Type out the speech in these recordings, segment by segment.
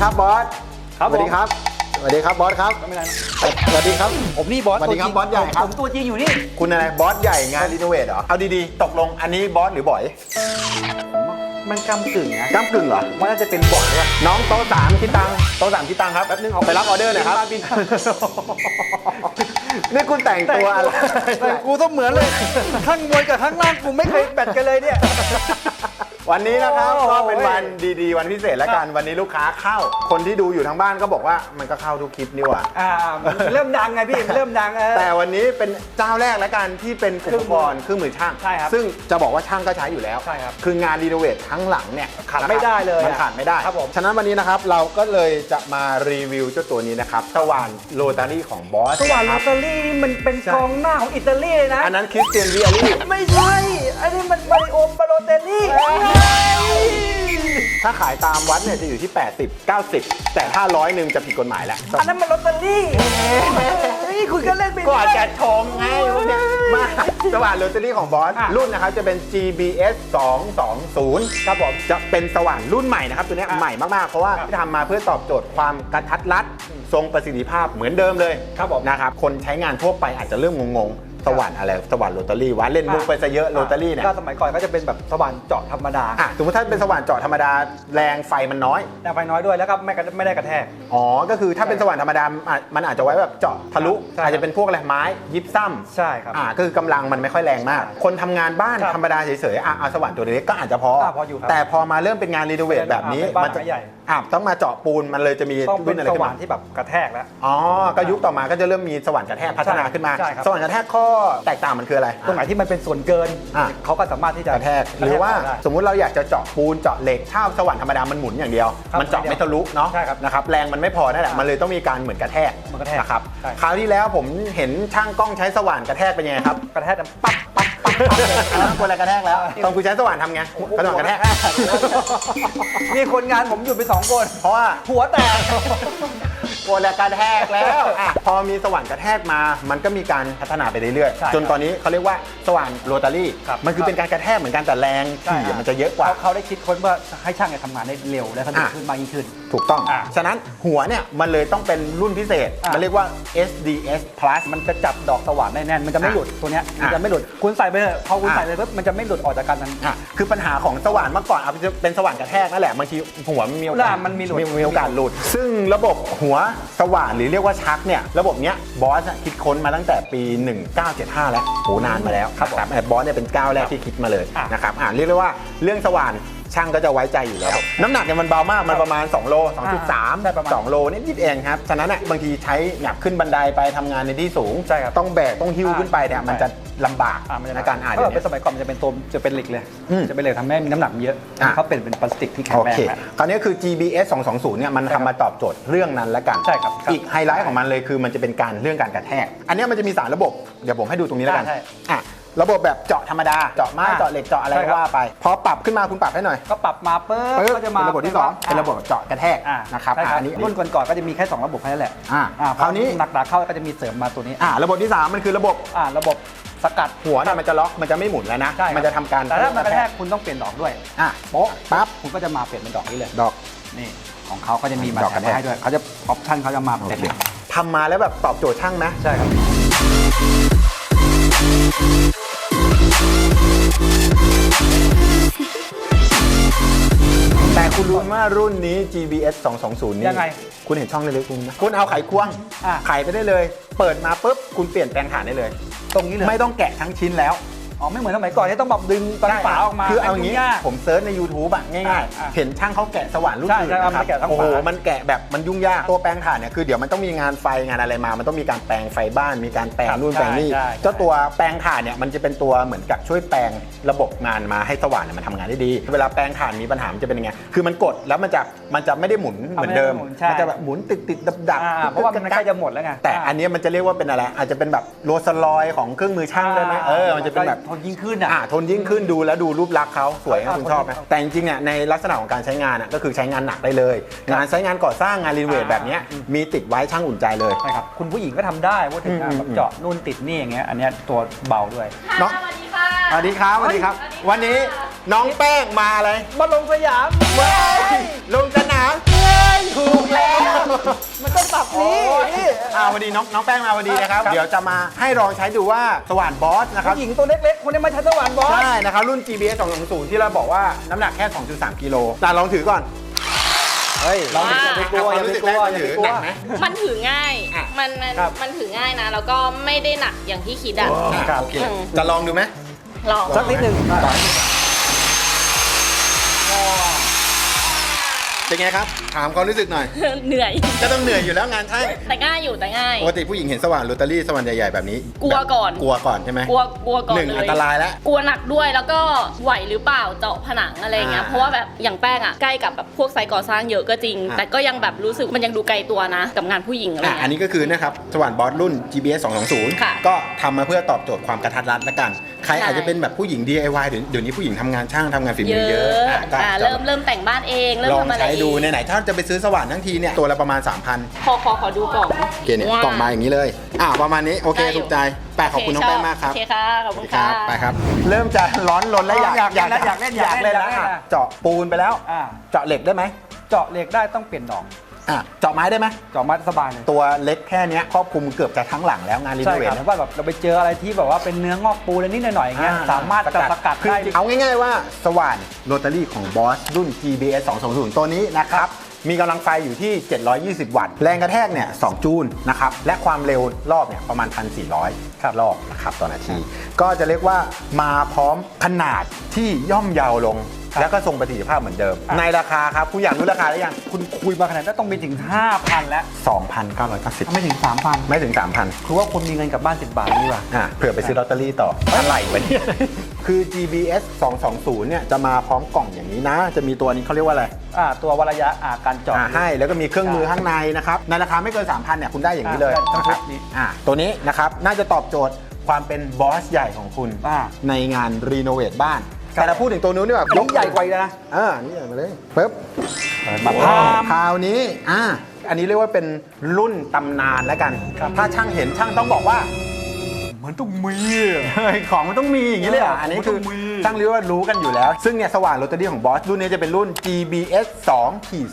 ครับบอสครับสวัสดีครับ สวัสดีครับบอสครับ ไม่เป็นไรนะสวัสดีครับ ผมนี่บอสสวัสดีครับตัวจงบอสใหญ่ครับ ผมตัวจริงอยู่นี่ คุณอะไรบอสใหญ่งานรีโนเวทเหรอ เอาดีๆ ตกลงอันนี้บอสหรือบอยมันกำกึ่งนะก้ากึ่งเหรอว่าน่าจะเป็นบอสด้วยน้องโต๊ะสามคิดตังค์โต๊ะสามคิดตังค์ครับแป๊บนึงเอาไปรับออเดอร์หน่อยครับบินนี่คุณแต่งตัวอะไรแต่กูต้องเหมือนเลย ข้างบนกับข้างล่างกูไม่เคยแบตกันเลยเนี่ย วันนี้นะครับโอ้โหก็เป็นวันดีๆ วันพิเศษแล้วกันวันนี้ลูกค้าเข้า คนที่ดูอยู่ทางบ้านก็บอกว่ามันก็เข้าทุกคลิปนี่หว่าอ่าเริ่มดังไงพี่เริ่มดังเออ แต่วันนี้เป็นเจ้าแรกแล้วกันที่เป็นอุปกรณ์เครื่องมือช่าง ใช่ครับซึ่งจะบอกว่าช่างก็ใช้อยู่แล้วใช่ครับคืองานรีโนเวททั้งหลังเนี่ยขาดไม่ได้เลยมันอะขาดไม่ได้ครับผมฉะนั้นวันนี้นะครับเราก็เลยจะมารีวิวเจ้าตัวนี้นะครับสว่านโรตารี่ของบอสสว่านคลอรัตเตอรี่นี่มันเป็นใช่กองหน้าของอิตาลีเลยนะอันนั้นคริสเตียนวิอารี่ไม่ใช่อันนี้มันมาริโอปาโลเตลลี่ถ้าขายตามวัดเนี่ยจะอยู่ที่ 80 90 แต่ถ้าร้อยหนึ่งจะผิดกฎหมายแล้วอันนั้นมันลอตเตอรี่นี่คุณก็เล่นไปก็อาจเรื่จะอยชมไงพวกเนี้ยมาสว่านโรตารี่ของบอสอะรุ่นนะครับจะเป็น GBS 220ครับผมจะเป็นสว่านรุ่นใหม่นะครับ ตัวเนี้ยอะใหม่มาก ๆ เพราะว่าครับที่ทำมาเพื่อตอบโจทย์ความกระทัดรัด ทรงประสิทธิภาพเหมือนเดิมเลยครับผมนะครับคนใช้งานทั่วไปอาจจะเริ่มงงๆ สว่านอะไรสว่านโรตารี่วะเล่นมุกไปซะเยอะโรตารี่เนี่ยก็สมัยก่อนก็จะเป็นแบบสว่านเจาะธรรมดาอะสมมติถ้าเป็นสว่านเจาะธรรมดาแรงไฟมันน้อยแต่ไฟน้อยด้วยแล้วก็ไม่กระไม่ได้กระแทกอ๋อก็คือถ้าเป็นสว่านธรรมดาอะมันอาจจะไว้แบบเจาะทะลุใช่ครับอาจจะเป็นพวกอะไรไม้ยิบซ้ำใช่ครับอ่าก็คือกำลังมันไม่ค่อยแรงมาก คนทำงานบ้านครับธรรมดาเฉยๆอะเอาสว่านตัวเล็กก็อาจจะพออะพออยู่ครับแต่พอมาเริ่มเป็นงานรีโนเวทแบบนี้เป็นบ้านมัจะหลังใหญ่ อะต้องมาเจาะปูนมันเลยจะมีต้องเป็รุ่นนอะไรสขึ้นว่านมาที่แบบกระแทกแล้ว อ๋อก็ยุคต่อมาก็จะเริ่มมีสว่านกระแทกพัฒนาขึ้นมา ใช่ครับ สว่านกระแทกข้อแตกต่างมันคืออะไร ตรงไหนที่มันเป็นส่วนเกินอะ เขาก็สามารถที่จะกระแทกหรือว่าได้ สมมุติเราอยากจะเจาะปูนเจาะเหล็กถ้าสว่านธรรมดามันหมุนอย่างเดียว ครับมันเจาะไม่ทะลุเนาะใช่ครับนะครับแรงมันไม่พอนั่นแหละอะมันเลยต้องมีการเหมือนกระแทกเหมือนกระแทกนะครับใช่ คราวที่แล้วผมเห็นช่างกล้องใช้สว่านกระแทกเป็นยังไงครับ กระแทกดังปั๊บปั๊บ ปั๊บปั๊บเลยอะคนอะไรกระแทกแล้ว ตอนคุณใช้สว่านทำไงกระสว่านกระแทกมีคนงานผมหยุดไปสองคน เพราะว่าหัวแตก คนละกระแทกแล้วอะพอมีสว่านกระแทกมา มันก็มีการพัฒนาไปเรื่อยใช่ๆจนตอนนี้เขาเรียกว่าสว่านโรตารี่ ครับมันคือเป็นการกระแทกเหมือนกันแต่แรงถี่มันจะเยอะกว่า เขาเขาได้คิดค้นว่าให้ช่างเนี่ยทำงานได้เร็วและสะดวกอะ ขึ้นมากยิ่งขึ้น ถูกต้อง อะฉะนั้นหัวเนี่ยมันเลยต้องเป็นรุ่นพิเศษ อะ มันเรียกว่า SDS plus มันจะจับดอกสว่านได้แน่น มันจะไม่หลุดตัวเนี้ยมันจะไม่หลุด คุณใส่ไปเถอะพอคุณอะ ใส่ไปปุ๊บมันจะไม่หลุดออกจากกันนั้น อะคือปัญหาของสว่านเมื่อก่อนเอาจะเป็นสว่านกระแทกนั่นแหละบางทีหัวมันมีโอกาสน่ะมันมีหลุด มีโอกาสหลุด ซึ่งระบบหัวสว่านหรือเรียกว่าชักเนี่ยระบบเนี้ยบอสอะคิดค้นมาตั้งแต่ปี 1975 แล้วโหนานมาแล้วครับแต่บอสเนี่ยเป็นก้าวแรกที่คิดมาเลยอะนะครับอะเรียกได้ว่าเรื่องสว่านช่างก็จะไว้ใจอยู่แล้ว น้ำหนักเนี่ยมันเบามาก มันประมาณ 2 โล 2.3ได้ประมาณ2โลนิดๆเองครับ ฉะนั้นน่ะบางทีใช้หนักขึ้นบันไดไปทำงานในที่สูงใช่ครับต้องแบก ต้องหิ้วอ่าขึ้นไปเนี่ยมันจะ ลำบากอะมันจะในการอ่านถ้าเดี๋ยวเป็นนี้สมัยก่อนมันจะเป็นตัวจะเป็นเหล็กเลย อืมจะเป็นเหล็กทำให้มีน้ำหนักเยอะอะ เขาเป็นเป็นพลาสติกที่แข็งโอแรงเค แล้ว คราวนี้คือ GBS 220เนี่ยมันใช่ครับทำมาตอบโจทย์เรื่องนั้นละกัน ใช่ครับครับอีกไฮไลท์ของมันเลยคือมันจะเป็นการเรื่องการกระแทก อันเนี้ยมันจะมีสารระบบ เดี๋ยวผมให้ดูตรงนี้แล้วกัน ใช่อะ ระบบแบบเจาะธรรมดา เจาะไม้อะเจาะเหล็กเจาะอะไรใช่ครับว่าไป พอปรับขึ้นมาคุณปรับให้หน่อยก็ปรับมาปุ๊บปึ๊บก็จะมาเป็นระบบที่สองเป็นระบบเจาะกระแทกอ่านะครับใช่อะอันนี้รุ่นก่อนๆก็จะมีแค่2ระบบแค่นั้นแหละอะอ่าคราวนี้หนักๆเข้าก็จะมีเสริมมาตัวนี้อะระบบที่สามมันคือระบบอ่าระบบสกัดหัวเนี่ยมันจะล็อกมันจะไม่หมุนแล้วนะใช่ครับมันจะทำการแต่ถ้ามันกระแทกคุณต้องเปลี่ยนดอกด้วย อะโป๊ะปั๊บคุณก็จะมาเปลี่ยนเป็นดอกนี้เลย ดอก นี่ของเขาก็จะมีมาดอกแถกระมแทก มาให้ด้วยเขาจะออปชั่นเขาจะมาโอเต็มเคทำมาแล้วแบบตอบโจทย์ช่างไหมใช่ครับ คุณรู้ว่ารุ่นนี้ GBS 220 นี่ยังไง คุณเห็นช่องเล็กๆคุณไหมคุณเอาไขควงอะ ไขไปได้เลย เปิดมาปุ๊บ คุณเปลี่ยนแปลงฐานได้เลย ตรงนี้เลยไม่ต้องแกะทั้งชิ้นแล้ว อ๋อไม่เหมือนสมัยก่อนที่ต้องแบบดึงตอนฝาออกมาคือเอางี้ให้ยุ่ยากผมเซิร์ชใน YouTube อะง่ายอะอะๆเห็นช่างเขาแกะสว่านรุ่นใช่อื่นใช่นะคเอารัมาแกะทั้งโอ้โหฝามัมันแกะแบบมันยุ่งยากตัวแปลงถ่านเนี่ยคือเดี๋ยวมันต้องมีงานไฟงานอะไรมา มันต้องมีการแปลงไฟบ้าน มีการแปลงครับนู่นแปลงนี่ใช่ใช่เจ้าตัวแปลงถ่านเนี่ยมันจะเป็นตัวเหมือนกับช่วยแปลงระบบงานมาให้สว่านเนี่ยมันทำงานได้ดี เวลาแปลงถ่านมีปัญหามันจะเป็นยังไงคือมันกดแล้วมันจะมันจะไม่ได้หมุนเหมือนเดิมไม่ได้หมุนใช่มันจะแบบหมุนติดติดดับดับอ่าเพราะว่ามันใกล้จะหมดแล้วไงแต่อันเนี้ยมันจะเรียกว่าเป็นอะไรอาจจะเป็นแบบโรสลอยของเครื่องมือช่างได้ไหมเออมันจะเป็นแบบทนยิ่งขึ้นอะ อ่าทนยิ่งขึ้นดูแล้วดูรูปลักษณ์เขาสวยนะอ่าคุณชอบไหมทนยิ่งแต่จริงๆเนี่ยในลักษณะของการใช้งานอะก็คือใช้งานหนักได้เลย งานใช้งานก่อสร้างงานรีโนเวทอ่าแบบเนี้ยมีติดไว้ช่างอุ่นใจเลย ใช่ครับ คุณผู้หญิงก็ทำได้พูดถึงอืงานมแบบอืมเจาะนู่นติดนี่อย่างเงี้ย อันเนี้ยตัวเบาด้วย เนาะสวัสดีค่ะ สวัสดีครับสวัสดีครับวันนี้น้องแป้งมาอะไรมาลงสยาม เว้ยลงสนาม เฮ้ยงถูกแล้ว มันต้องปรับนี้นี่อ่าวันนี้น้องน้องแป้งมาพอดีนะครับครับ เดี๋ยวจะมาให้ลองใช้ดูว่าสว่านบอสนะครับ ผู้หญิงตัวเล็กๆ คนนี้มาใช้สว่านบอส ใช่นะครับ รุ่น GBS 220ที่เราบอกว่าน้ำหนักแค่ 2.3 กิโลแต่ลองถือก่อน เฮ้ยลองถืออ่าไปกลัวอย่าไปกลัวอย่าไปกลัวหนักไหมมันถือง่าย อะมันมันครับ มันถือง่ายนะ แล้วก็ไม่ได้หนักอย่างที่คิดอะอะครับโอเคอืมจะลองดูไหมลอง สักนิดหนึ่ง เป็นไงครับ ถามความรู้สึกหน่อย เหนื่อย ก็ต้องเหนื่อยอยู่แล้วงานช่างแต่ง่ายอยู่แต่ง่าย ปกติผู้หญิงเห็นสว่านโรตารี่สว่านใหญ่ๆแบบนี้กลัวก่อน กลัวก่อนใช่ไหมกลัวกลัวก่อนหนึ่งเลยอันตรายแล้ว กลัวหนักด้วยแล้วก็ไหวหรือเปล่าเจาะผนังอะไรเงี้ย อ่าเพราะว่าแบบอย่างแป้งอะใกล้กับแบบพวกไซต์ก่อสร้างเยอะก็จริง อ่าแต่ก็ยังแบบรู้สึกมันยังดูไกลตัวนะกับงานผู้หญิงอะไรอะเงี้ยอันนี้ก็คือนะครับสว่านบอสรุ่น GBS 220 ค่ะ ก็ทำมาเพื่อตอบโจทย์ความกระทัดรัดละกันใครใช่อาจจะเป็นแบบผู้หญิง DIY เดี๋ยวเดี๋ยวนี้ผู้หญิงทำงานช่างทำงานฝีเยมือเยอะอะอะก็อ่าจะเริ่มเริ่มแต่งบ้านเองเริ่มลองทำอะไรใช้เอดูงไหนๆถ้าจะไปซื้อสว่านทั้งทีเนี่ยตัวละประมาณ 3,000 ขอขอขอดูกล่อง โอเคเนี่ยว่ากล่องมาอย่างนี้เลย อ่าประมาณนี้ โอเค ได้อยู่ ถูกใจ แปะขอบคุณน้องแป้งมากครับโอเคค่ะ ขอบคุณคค่ะรับไปครับ เริ่มจะร้อนรนแล้วอยากอยากอยากอยากเล่นอยากเล่นแล้วอยากเล่นอะเจาะปูนไปแล้ว อ่า เจาะเหล็กได้ไหม เจาะเหล็กได้ต้องเปลี่ยนดอก อะเจาะไม้ได้ไหมเจาะมัดสบายเลยตัวเล็กแค่เนี้ยครอบคลุมเกือบจะทั้งหลังแล้วงานรีโนใช่เวคทรับนะ ว่าแบบเราไปเจออะไรที่แบบว่าเป็นเนื้องอกปูอะไรนิดหน่อยๆอย่างเงี้ยสามารถจะสกัดคือได้จริงๆเอาง่ายๆว่าสว่านโรตารี่ของบอสรุ่น GBS 220 ตัวนี้นะครับ มีกำลังไฟอยู่ที่ 720 วัตต์ แรงกระแทกเนี่ย 2 จูลนะครับ และความเร็วรอบเนี่ยประมาณ 1,400ครับรอบนะครับต่อนาที ก็จะเรียกว่ามาพร้อมขนาดที่ย่อมเยาวลง แล้วก็ทรงประสิทธิภาพเหมือนเดิม ในราคาครับคุณอยากรู้ราคาหรือยังคุณคุยมาขนาดนั้นต้องมีถึง 5,000 แล้ว 2,990 ไม่ถึง 3,000 ไม่ถึง 3,000 คือว่าคุณมีเงินกลับบ้าน 10 บาทดีกว่าอะเผื่อไปซื้อลอตเตอรี่ต่ออะไรวะเนี่ยคือ GBS 220 เนี่ยจะมาพร้อมกล่องอย่างนี้นะ จะมีตัวนี้เขาเรียกว่าอะไรอ่าตัววัดระยะอ่าการเจาะอ่าให้แล้วก็มีเครื่องมือข้างในนะครับในราคาไม่เกิน 3,000 เนี่ยคุณได้อย่างนี้เลยอ่าได้นะครับทั้งชุดนี้อ่าตัวนี้นะครับน่าจะตอบโจทย์ความเป็นบอสใหญ่ของคุณอ่าในงานรีโนเวทบ้านครับ แต่เราพูดถึงตัวนู้นดีกว่าอันนี้ใหญ่กว่าอีกนะอ่านี่ใหญ่มาเลยปึ๊บมาพามคราวนี้อ่าอันนี้เรียกว่าเป็นรุ่นตำนานแล้วกัน ถ้าช่างเห็นช่างต้องบอกว่าเหมือนต้องมี เฮ้ยของมันต้องมีอย่างนี้เลยเหรอะเอออันนี้คือของมันต้องมี ตั้งเรียกว่ารู้กันอยู่แล้ว ซึ่งเนี่ยสว่านโรตารี่ของบอสรุ่นนี้จะเป็นรุ่น GBS 2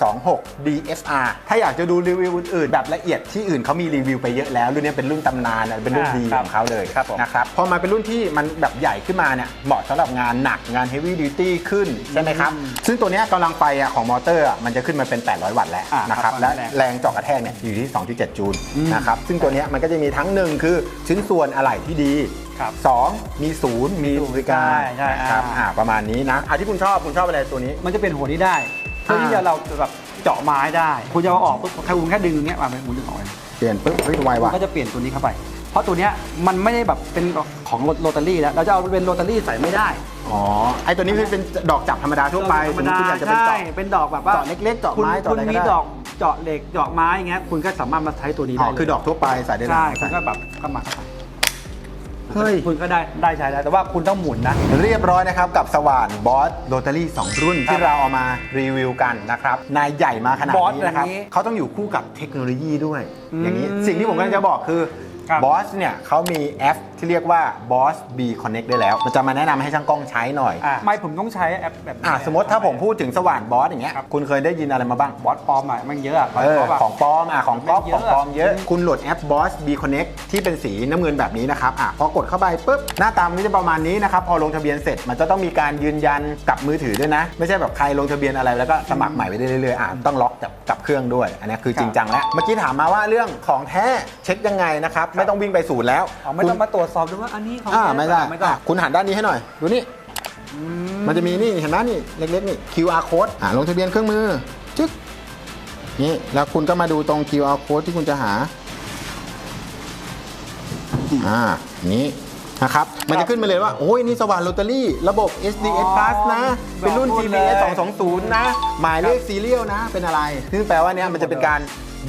26 DSR ถ้าอยากจะดูรีวิวอื่นๆ แบบละเอียดที่อื่นเขามีรีวิวไปเยอะแล้ว รุ่นนี้เป็นรุ่นตำนานนะเป็นรุ่นดีของเขาเลยครับผมนะครับพอมาเป็นรุ่นที่มันแบบใหญ่ขึ้นมาเนี่ยเหมาะสำหรับงานหนักงาน heavy duty ขึ้นใช่ไหมครับซึ่งตัวเนี้ยกำลังไฟอะของมอเตอร์อะมันจะขึ้นมาเป็น 800 วัตต์แล้วอ่านะครับครับและแรงแรงเจาะกระแทกเนี่ยอยู่ที่ 2.7 จูลนะครับซึ่งตัวเนี้ยมันก็จะมีทั้งหนึ่งคือชิ้นส่วนอะไหล่ที่ดี ครับสองมีศูนย์มีบริการใช่ใช่นะครับอ่า อ่าประมาณนี้นะอะที่คุณชอบคุณชอบอะไรตัวนี้ มันจะเป็นหัวนี้ได้เพื่อที่จะเราจะแบบเจาะไม้ได้ คุณจะเอาออกปุ๊บแค่คุณแค่ดึงตรงเนี้ยมาเป็นหมุนดึงออกเลยเปลี่ยนปุ๊บเฮ้ยไวคุณว่ะก็จะเปลี่ยนตัวนี้เข้าไป เพราะตัวเนี้ยมันไม่ได้แบบเป็นของโรตารี่แล้วเราจะเอาเป็นโรตารี่ใส่ไม่ได้อ๋อไอตัวนี้คือเป็นดอกจับธรรมดาทั่วไปธรรมดาสมมุติคุณอยากจะเป็นใช่เจาะเป็นดอกแบบว่าเจาะเล็กๆเจาะไม้คุณเจาะอะไรคุณก็มีได้ดอกเจาะเหล็กเจาะไม้อย่างเงี้ยคุณก็สามารถมาใช้ตัวนี้อ๋ได้อเลยคือดอกทั่วไปใส่ได้เลยใช่คุณก็แบบก็มาเข้าไป เฮ้ย คุณก็ได้ได้ใช้แล้วแต่ว่าคุณต้องหมุนนะ เรียบร้อยนะครับ กับสว่านบอสโรตารี่ 2 รุ่นที่เราเอามารีวิวกันนะครับ นายใหญ่มาขนาดบอสนี้นะครับอย่างนี้เขาต้องอยู่คู่กับเทคโนโลยีด้วยอืมอย่างนี้ สิ่งที่ผมกำลังจะบอกคือ ครับบอสเนี่ยเขามีแอปที่เรียกว่า Boss B Connect ได้แล้วมันจะมาแนะนำให้ช่างกล้องใช้หน่อยอะไม่ผมต้องใช้แอปแบบนี้อะสมมติถ้าผมพูดถึงสว่านบอสอย่างเงี้ยครับคุณเคยได้ยินอะไรมาบ้าง บอสปลอมอะมันเยอะอะบอสเออปลอมอะของปลอมอะของก๊อปเยขอะ องปลอมเยอะ คุณโหลดแอป Boss B Connect ที่เป็นสีน้ำเงินแบบนี้นะครับอะพอกดเข้าไปปุ๊บหน้าตามันก็จะประมาณนี้นะครับพอลงทะเบียนเสร็จมันจะต้องมีการยืนยันกับมือถือด้วยนะ ไม่ใช่แบบใครลงทะเบียนอะไรแล้วก็สมัครใหม่ไปเรื่อยๆอะต้องล็อกกับกับเครื่องด้วย อันนี้คือจริงจังแล้วเมื่อกี้ถามมาว่าเรื่องของแท้เช็คยังไงนะครับไม่ต้องวิ่งไปศูนย์แล้วอ๋อไม่ต้องมาตรวจสอบดูว่าอันนี้ของอ่าแท้ไม่ได้ไม่ต้องอะคุณหันด้านนี้ให้หน่อย ดูนี่ อืมันจะมีนี่เห็นไหมนี่เล็กๆนี่ QR code อ่าลงทะเบียนเครื่องมือจึ๊กนี่แล้วคุณก็มาดูตรง QR code ที่คุณจะหาอ่านี้นะครับ มันจะขึ้นมาเลยว่า โอ้ยนี่สว่านโรตารี่ ระบบ SDS Plus นะ เป็นรุ่น GBS 220 นะ หมายเลขซีเรียลนะ เป็นอะไร ซึ่งแปลว่าเนี้ยมันจะเป็นการ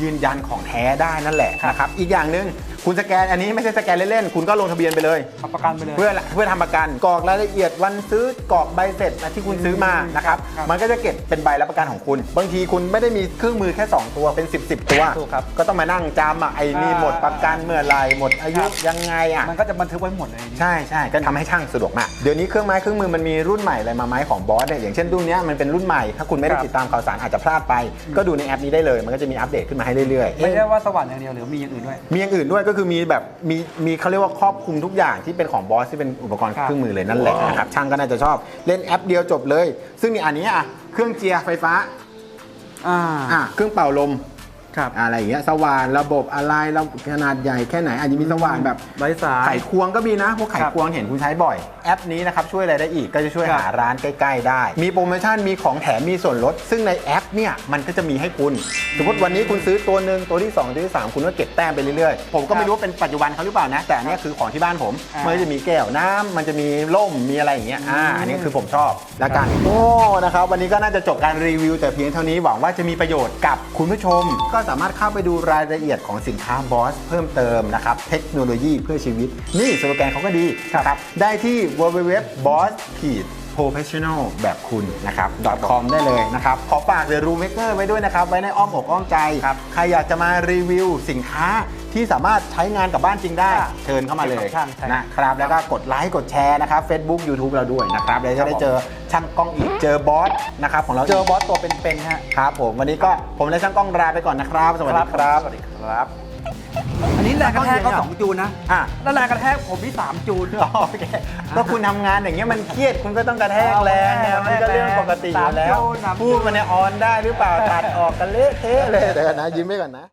ยืนยันของแท้ได้นั่นแหละนะครับ อีกอย่างหนึ่ง คุณสแกนอันนี้ไม่ใช่สแกนเล่นๆ คุณก็ลงทะเบียนไปเลย ทำประกันไปเลย เพื่อเพื่อทำประกันกรอกรายละเอียดวันซื้อกรอกใบเสร็จนะที่คุณซื้อมานะครับครับมันก็จะเก็บเป็นใบรับประกันของคุณ บางทีคุณไม่ได้มีเครื่องมือแค่ 2 ตัวเป็น 10 10 ตัวถูกครับก็ต้องมานั่งจำอะไอ้นี่อ่า หมดประกันเมื่อไหรหมดอายุครับยังไงอะ มันก็จะบันทึกไว้หมดเลย ใช่ใช่ก็ทำให้ช่างสะดวกมาก เดี๋ยวนี้เครื่องไม้เครื่องมือมันมีรุ่นใหม่อะไรมาไหมของบอสเนี่ยอย่างเช่นรุ่นเนี้ยมันเป็นรุ่นใหม่ ถ้าคุณไม่ได้ครับ ติดตามข่าวสารอาจจะพลาดไป ก็ดูในแอปนี้ได้เลย มันก็จะมีอัปเดตขึ้นมาให้เรื่อยๆไม่เอ๊ะใช่ว่าสว่านอย่างเดียวหรือมีอย่างอื่นด้วย มีอย่างอื่นด้วยก็คือมีแบบมีมีเขาเรียกว่าครอบคลุมทุกอย่างที่เป็นของบอสที่เป็นอุปกรณ์ครับเครื่องมือเลยนั่นแหละนะครับช่างก็น่าจะชอบเล่นแอปเดียวจบเลย ซึ่งนี่อันนี้อะเครื่องเจียร์ไฟฟ้าอ่าอะเครื่องเป่าลม ครับอะไรอย่างเงี้ยสว่านระบบอะไรระบบขนาดใหญ่แค่ไหนอาจจะมีสว่านแบบไร้สายไขควงก็มีนะพวกไขครับควงเห็นคุณใช้บ่อย แอปนี้นะครับช่วยอะไรได้อีกก็จะช่วยครับหาร้านใกล้ๆได้ มีโปรโมชั่นมีของแถมมีส่วนลด ซึ่งในแอปเนี่ยมันก็จะมีให้คุณสมมติวันนี้คุณซื้อตัวหนึ่งตัวที่ 2 ตัวที่ 3 คุณก็เก็บแต้มไปเรื่อยๆ ผมก็ไม่รู้ว่าเป็นปัจจุบันเขาหรือเปล่านะ แต่อันเนี้ยคือของที่บ้านผมอ่ามัมันก็จะมีแก้วน้ำมันจะมีร่มมีอะไรอย่างเงี้ยอ่าอืมอันนี้คือผมชอบแล้วกันโอ้นะครับวันนี้ก็น่าจะจบการรีวิว แต่เพียงเท่านี้หวังว่าจะมีประโยชน์กับคุณผู้ชมก็สามารถเข้าไปดูรายละเอียดของสินค้าบอสเพิ่มเติมนะครับ เทคโนโลยีเพื่อชีวิต นี่สโลแกนเขาก็ดีนะครับได้ที่ www.boss professional แบบคุณนะครับ .com ได้เลยนะครับ ขอฝาก The Room Maker ไว้ด้วยนะครับ ไว้ในอ้อมอกอ้อมใจครับใครอยากจะมารีวิวสินค้าที่สามารถใช้งานกับบ้านจริงได้ เชิญเข้ามาเลยช่างใช่นะครับแล้วก็กดไลค์กดแชร์นะครับ Facebook YouTube เราด้วยนะครับแล้วจะได้เจอช่างกล้องอีกเจอบอสนะครับของเราเจอบอสตัวเป็นๆฮะครับผมวันนี้ก็ผมและช่างกล้องลาไปก่อนนะครับ สวัสดีครับสวัสดีครับ อันนี้แรงกระแทกเขาสองจูนนะอะแล้วแรงกระแทกผมที่สามจูนอ๋อโอเคก็คุณทำงานอย่างเงี้ยมันเครียดคุณก็ต้องกระแทกแรงเนี่ยมันก็เรื่องปกติอยู่แล้วสามโจรสามโจรพูดมันเนี่ยออนได้หรือเปล่าตัดออกกันเละเทะเลยเดี๋ยวก่อนนะยิ้มไปก่อนนะ